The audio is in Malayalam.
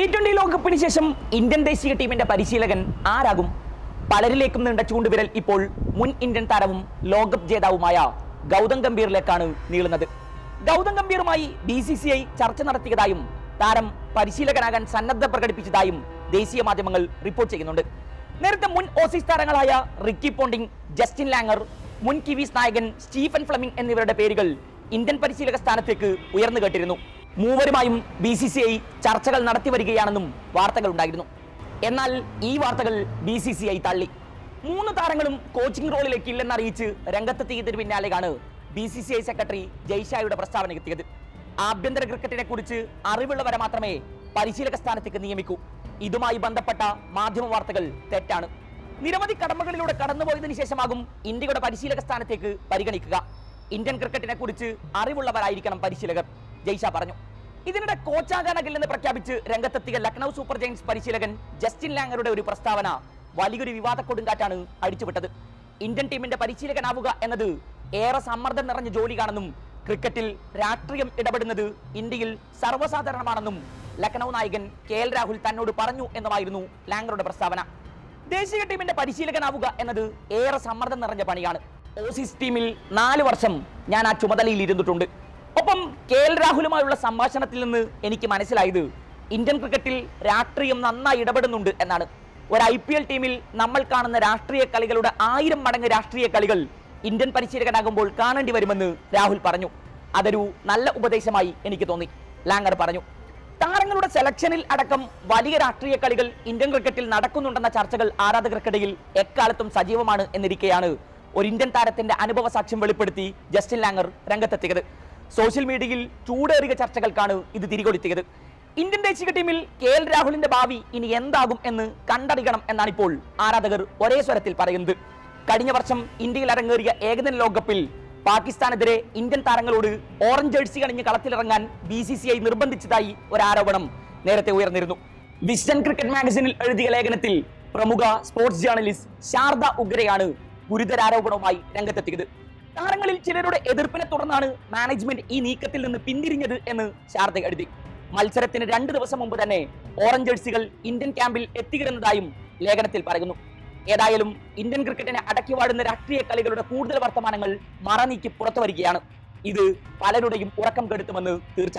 ടി ട്വന്റി ലോകകപ്പിന് ശേഷം ഇന്ത്യൻ ദേശീയ ടീമിന്റെ പരിശീലകൻ ആരാകും? പലരിലേക്കും നീണ്ട ചൂണ്ടുവിരൽ ഇപ്പോൾ മുൻ ഇന്ത്യൻ താരവും ലോകകപ്പ് ജേതാവുമായ ഗൗതം ഗംഭീറിലേക്കാണ് നീളുന്നത്. ഗൗതം ഗംഭീറുമായി ബി സി സി ഐ ചർച്ച നടത്തിയതായും താരം പരിശീലകനാകാൻ സന്നദ്ധ പ്രകടിപ്പിച്ചതായും ദേശീയ മാധ്യമങ്ങൾ റിപ്പോർട്ട് ചെയ്യുന്നുണ്ട്. നേരത്തെ മുൻ ഓസീസ് താരങ്ങളായ റിക്കി പോണ്ടിംഗ് ജസ്റ്റിൻ ലാങ്ങർ മുൻ കിവീസ് നായകൻ സ്റ്റീഫൻ ഫ്ലമിംഗ് എന്നിവരുടെ പേരുകൾ ഇന്ത്യൻ പരിശീലക സ്ഥാനത്തേക്ക് ഉയർന്നു കേട്ടിരുന്നു. മൂവരുമായും ബി സി സി ഐ ചർച്ചകൾ നടത്തി വരികയാണെന്നും വാർത്തകൾ ഉണ്ടായിരുന്നു. എന്നാൽ ഈ വാർത്തകൾ ബി സി സി ഐ തള്ളി. മൂന്ന് താരങ്ങളും കോച്ചിംഗ് റോളിലേക്ക് ഇല്ലെന്ന് അറിയിച്ച് രംഗത്തെത്തിയതിന് പിന്നാലെയാണ് B C C I secretary ജയ്ഷായുടെ പ്രസ്താവന എത്തിയത്. ആഭ്യന്തര ക്രിക്കറ്റിനെ കുറിച്ച് അറിവുള്ളവരെ മാത്രമേ പരിശീലക സ്ഥാനത്തേക്ക് നിയമിക്കൂ. ഇതുമായി ബന്ധപ്പെട്ട മാധ്യമ വാർത്തകൾ തെറ്റാണ്. നിരവധി കടമകളിലൂടെ കടന്നുപോയതിനു ശേഷമാകും ഇന്ത്യയുടെ പരിശീലക സ്ഥാനത്തേക്ക് പരിഗണിക്കുക. ഇന്ത്യൻ ക്രിക്കറ്റിനെ കുറിച്ച് അറിവുള്ളവരായിരിക്കണം പരിശീലകർ ജയ്ഷ പറഞ്ഞു. ഇതിനിടെ കോച്ചാകാനാകില്ലെന്ന് പ്രഖ്യാപിച്ച് രംഗത്തെത്തിയ ലക്നൗ സൂപ്പർ ജയൻസ് പരിശീലകൻ ജസ്റ്റിൻ ലാങ്ങറുടെ ഒരു പ്രസ്താവന വലിയൊരു വിവാദ കൊടുങ്കാറ്റാണ് അടിച്ചുവിട്ടത്. ഇന്ത്യൻ ടീമിന്റെ പരിശീലകനാവുക എന്നത് ഏറെ സമ്മർദ്ദം നിറഞ്ഞ ജോലിയാണെന്നും ക്രിക്കറ്റിൽ രാഷ്ട്രീയം ഇടപെടുന്നത് ഇന്ത്യയിൽ സർവസാധാരണമാണെന്നും ലക്നൗ നായകൻ കെ എൽ രാഹുൽ തന്നോട് പറഞ്ഞു എന്നുമായിരുന്നു ലാങ്ങറുടെ പ്രസ്താവന. ദേശീയ ടീമിന്റെ പരിശീലകനാവുക എന്നത് ഏറെ സമ്മർദ്ദം നിറഞ്ഞ പണിയാണ്. ഓസീസ് ടീമിൽ നാല് വർഷം ഞാൻ ആ ചുമതലയിൽ ഇരുന്നിട്ടുണ്ട്. ഒപ്പം കെ എൽ രാഹുലുമായുള്ള സംഭാഷണത്തിൽ നിന്ന് എനിക്ക് മനസ്സിലായത് ഇന്ത്യൻ ക്രിക്കറ്റിൽ രാഷ്ട്രീയം നന്നായി ഇടപെടുന്നുണ്ട് എന്നാണ്. ഒരു ഐ പി എൽ ടീമിൽ നമ്മൾ കാണുന്ന രാഷ്ട്രീയ കളികളുടെ ആയിരം മടങ്ങ് രാഷ്ട്രീയ കളികൾ ഇന്ത്യൻ പരിശീലകനാകുമ്പോൾ കാണേണ്ടി വരുമെന്ന് രാഹുൽ പറഞ്ഞു. അതൊരു നല്ല ഉപദേശമായി എനിക്ക് തോന്നി. ലാംഗർ പറഞ്ഞു താരങ്ങളുടെ സെലക്ഷനിൽ അടക്കം വലിയ രാഷ്ട്രീയ കളികൾ ഇന്ത്യൻ ക്രിക്കറ്റിൽ നടക്കുന്നുണ്ടെന്ന ചർച്ചകൾ ആരാധകർക്കിടയിൽ എക്കാലത്തും സജീവമാണ് എന്നിരിക്കെയാണ് ഒരു ഇന്ത്യൻ താരത്തിന്റെ അനുഭവ സാക്ഷ്യം വെളിപ്പെടുത്തി ജസ്റ്റിൻ ലാംഗർ രംഗത്തെത്തിയത്. സോഷ്യൽ മീഡിയയിൽ ചൂടേറിയ ചർച്ചകൾക്കാണ് ഇത് തിരികൊളുത്തിയത്. ഇന്ത്യൻ ദേശീയ ടീമിൽ കെ എൽ രാഹുലിന്റെ ഭാവി ഇനി എന്താകും എന്ന് കണ്ടറിയണം എന്നാണ് ഇപ്പോൾ ആരാധകർ ഒരേ സ്വരത്തിൽ പറയുന്നത്. കഴിഞ്ഞ വർഷം ഇന്ത്യയിൽ അരങ്ങേറിയ ഏകദിന ലോകകപ്പിൽ പാകിസ്ഥാനെതിരെ ഇന്ത്യൻ താരങ്ങളോട് ഓറഞ്ച് ജേഴ്സി അണിഞ്ഞ് കളത്തിലിറങ്ങാൻ ബി സി സി ഐ നിർബന്ധിച്ചതായി ഒരു ആരോപണം നേരത്തെ ഉയർന്നിരുന്നു. വിസ്റ്റൺ ക്രിക്കറ്റ് മാഗസിനിൽ എഴുതിയ ലേഖനത്തിൽ പ്രമുഖ സ്പോർട്സ് ജേർണലിസ്റ്റ് ശാരദ ഉഗ്രയാണ് ഗുരുതരാരോപണവുമായി രംഗത്തെത്തിയത്. താരങ്ങളിൽ ചിലരുടെ എതിർപ്പിനെ തുടർന്നാണ് മാനേജ്മെന്റ് ഈ നീക്കത്തിൽ നിന്ന് പിന്തിരിഞ്ഞത് എന്ന് ശാരദ എഴുതി മത്സരത്തിന് രണ്ട് ദിവസം മുമ്പ് തന്നെ ഓറഞ്ച് ജേഴ്സികൾ ഇന്ത്യൻ ക്യാമ്പിൽ എത്തിക്കിടുന്നതായും ലേഖനത്തിൽ പറയുന്നു. ഏതായാലും ഇന്ത്യൻ ക്രിക്കറ്റിനെ അടക്കി വാഴുന്ന രാഷ്ട്രീയ കളികളുടെ കൂടുതൽ വർത്തമാനങ്ങൾ മറനീക്കി പുറത്തു വരികയാണ്. ഇത് പലരുടെയും ഉറക്കം കെടുത്തുമെന്ന് തീർച്ച.